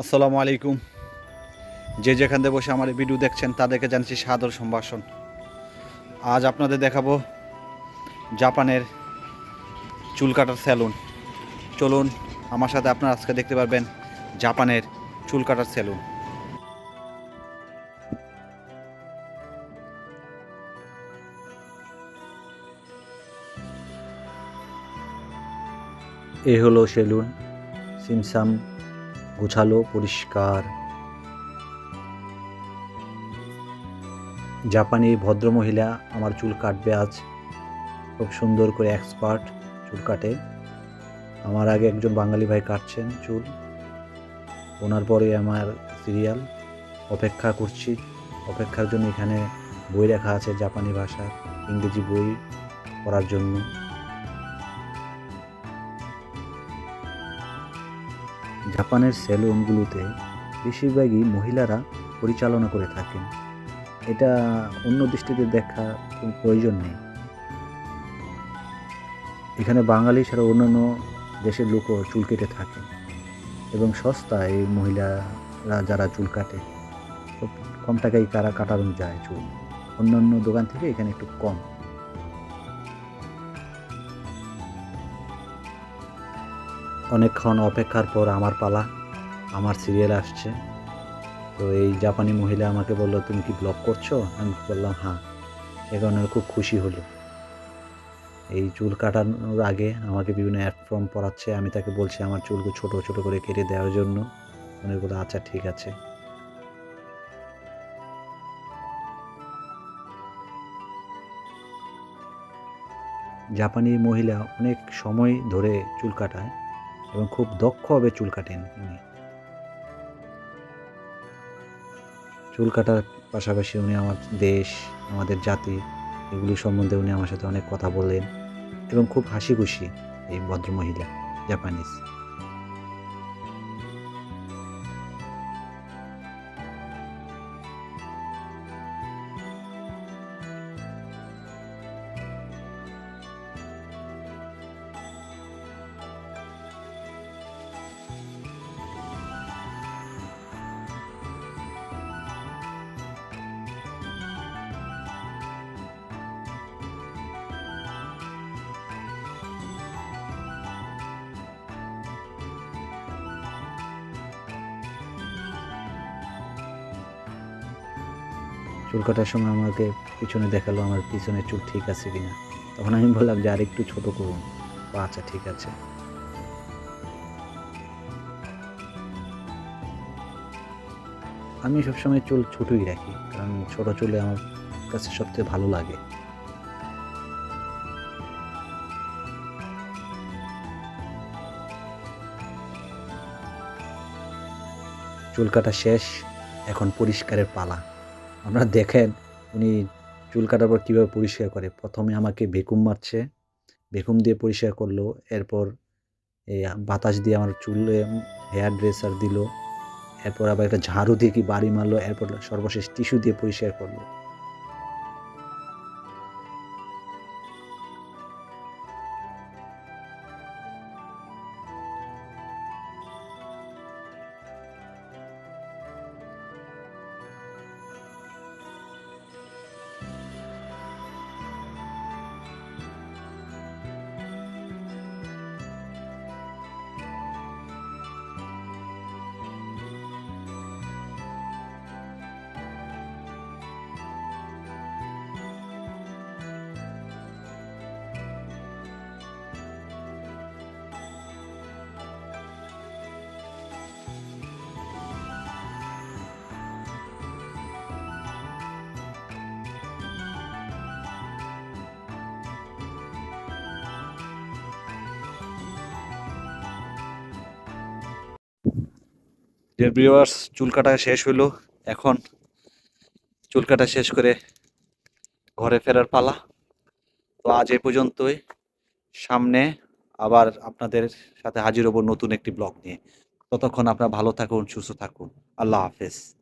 আসসালামু আলাইকুম। যে যেখান থেকে বসে আমার ভিডিও দেখছেন, তাদেরকে জানাচ্ছি সাদর সম্ভাষণ। আজ আপনাদের দেখাবো জাপানের চুল কাটার স্যালুন চলুন, আমার সাথে আপনারা আজকে দেখতে পারবেন জাপানের চুল কাটার স্যালুন এ হলো সেলুন, সিমসাম গোছালো, পরিষ্কার। জাপানি ভদ্রমহিলা আমার চুল কাটবে আজ। খুব সুন্দর করে এক্সপার্ট চুল কাটে। আমার আগে একজন বাঙালি ভাই কাটছেন চুল। ওনার পরে আমার সিরিয়াল অপেক্ষা করছি। অপেক্ষার জন্য এখানে বই রাখা আছে জাপানি ভাষার, ইংরেজি বই পড়ার জন্য। জাপানের সেলুনগুলোতে বেশিরভাগই মহিলারা পরিচালনা করে থাকেন। এটা অন্য দৃষ্টিতে দেখা কোনো প্রয়োজন নেই। এখানে বাঙালি ছাড়া অন্যান্য দেশের লোকও চুল কেটে থাকে এবং সস্তায় এই মহিলারা যারা চুল কাটে কম টাকায় তারা কাটানো যায় চুল। অন্যান্য দোকান থেকে এখানে একটু কম। অনেকক্ষণ অপেক্ষার পর আমার পালা, আমার সিরিয়াল আসছে। তো এই জাপানি মহিলা আমাকে বলল, তুমি কি ব্লগ করছ? আমি বললাম হ্যাঁ। সে কারণে খুব খুশি হলো। এই চুল কাটানোর আগে আমাকে বিভিন্ন অ্যাড ফর্ম পড়াচ্ছে, আমি তাকে বলছি, আমার চুলকে ছোট ছোট করে কেটে দেওয়ার জন্য। উনি বলে আচ্ছা ঠিক আছে। জাপানি মহিলা অনেক সময় ধরে চুল কাটায়। এবং খুব দক্ষভাবে চুল কাটেন উনি। চুল কাটার পাশাপাশি উনি আমার দেশ, আমাদের জাতি, এগুলি সম্বন্ধে উনি আমার সাথে অনেক কথা বললেন এবং খুব হাসি খুশি এই ভদ্রমহিলা জাপানিজ চুল কাটার সময় আমাকে পিছনে দেখাল, আমার পিছনে চুল ঠিক আছে কিনা? তখন আমি বললাম যে আর একটু ছোট করুন। আচ্ছা ঠিক আছে। আমি সবসময় চুল ছোটই রাখি, কারণ ছোট চুলে আমার কাছে সবথেকে ভালো লাগে। চুল কাটা শেষ, এখন পরিষ্কারের পালা। আমরা দেখেন উনি চুল কাটার পর কীভাবে পরিষ্কার করে। প্রথমে আমাকে বেকুম মারছে, বেকুম দিয়ে পরিষ্কার করল, এরপর এই বাতাস দিয়ে আমার চুলে হেয়ার ড্রেসার দিল, এরপর আবার একটা ঝাড়ু দিয়ে কি বাড়ি মারলো, এরপর সর্বশেষ টিস্যু দিয়ে পরিষ্কার করল। ডিয়ার ভিউয়ার্স চুল কাটা শেষ হলো এখন চুল কাটা শেষ করে ঘরে ফেরার পালা। তো আজ এই পর্যন্তই। সামনে আবার আপনাদের সাথে হাজির হব নতুন একটি ব্লগ নিয়ে। ততক্ষণ আপনারা ভালো থাকুন, সুস্থ থাকুন। আল্লাহ হাফেজ।